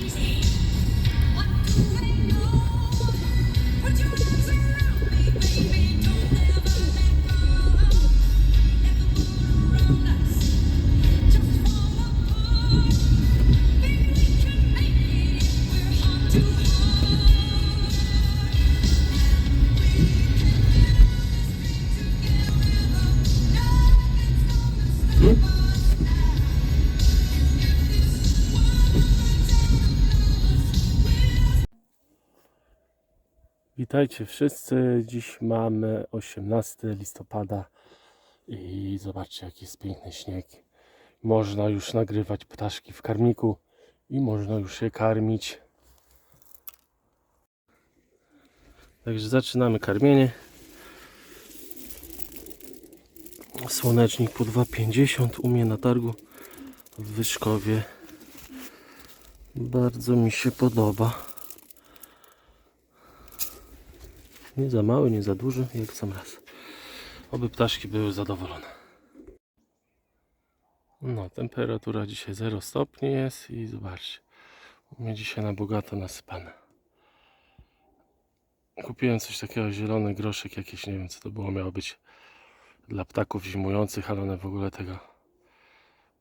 Peace. Witajcie wszyscy. Dziś mamy 18 listopada i zobaczcie jaki jest piękny śnieg. Można już nagrywać ptaszki w karmiku i można już je karmić. Także zaczynamy karmienie. Słonecznik po 2,50 u mnie na targu w Wyszkowie. Bardzo mi się podoba. Nie za mały, nie za duży, jak sam raz. Oby ptaszki były zadowolone. No, temperatura dzisiaj 0 stopni jest i zobaczcie. U mnie dzisiaj na bogato nasypane. Kupiłem coś takiego, zielony groszek jakiś, nie wiem co to było, miało być dla ptaków zimujących, ale one w ogóle tego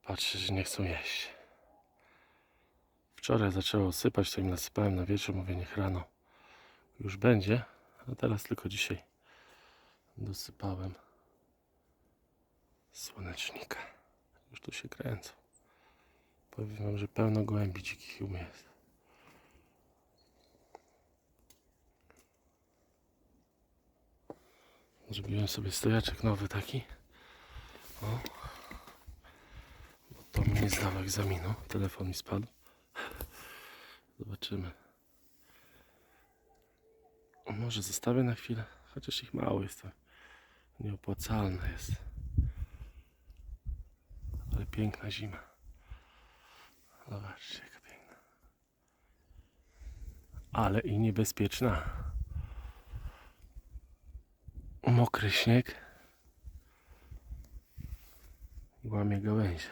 patrzę, że nie chcą jeść. Wczoraj zaczęło sypać, to im nasypałem na wieczór, mówię niech rano już będzie. A teraz tylko dzisiaj dosypałem słonecznika. Już tu się kręcą. Powiem wam, że pełno gołębi dzikich u mnie jest. Zrobiłem sobie stojaczek nowy taki. O. Bo to mi nie zdało egzaminu. Telefon mi spadł. Zobaczymy. Może zostawię na chwilę, chociaż ich mało jest to nieopłacalne jest. Ale piękna zima. Zobaczcie, jaka piękna. Ale i niebezpieczna. Mokry śnieg. I łamie gałęzie.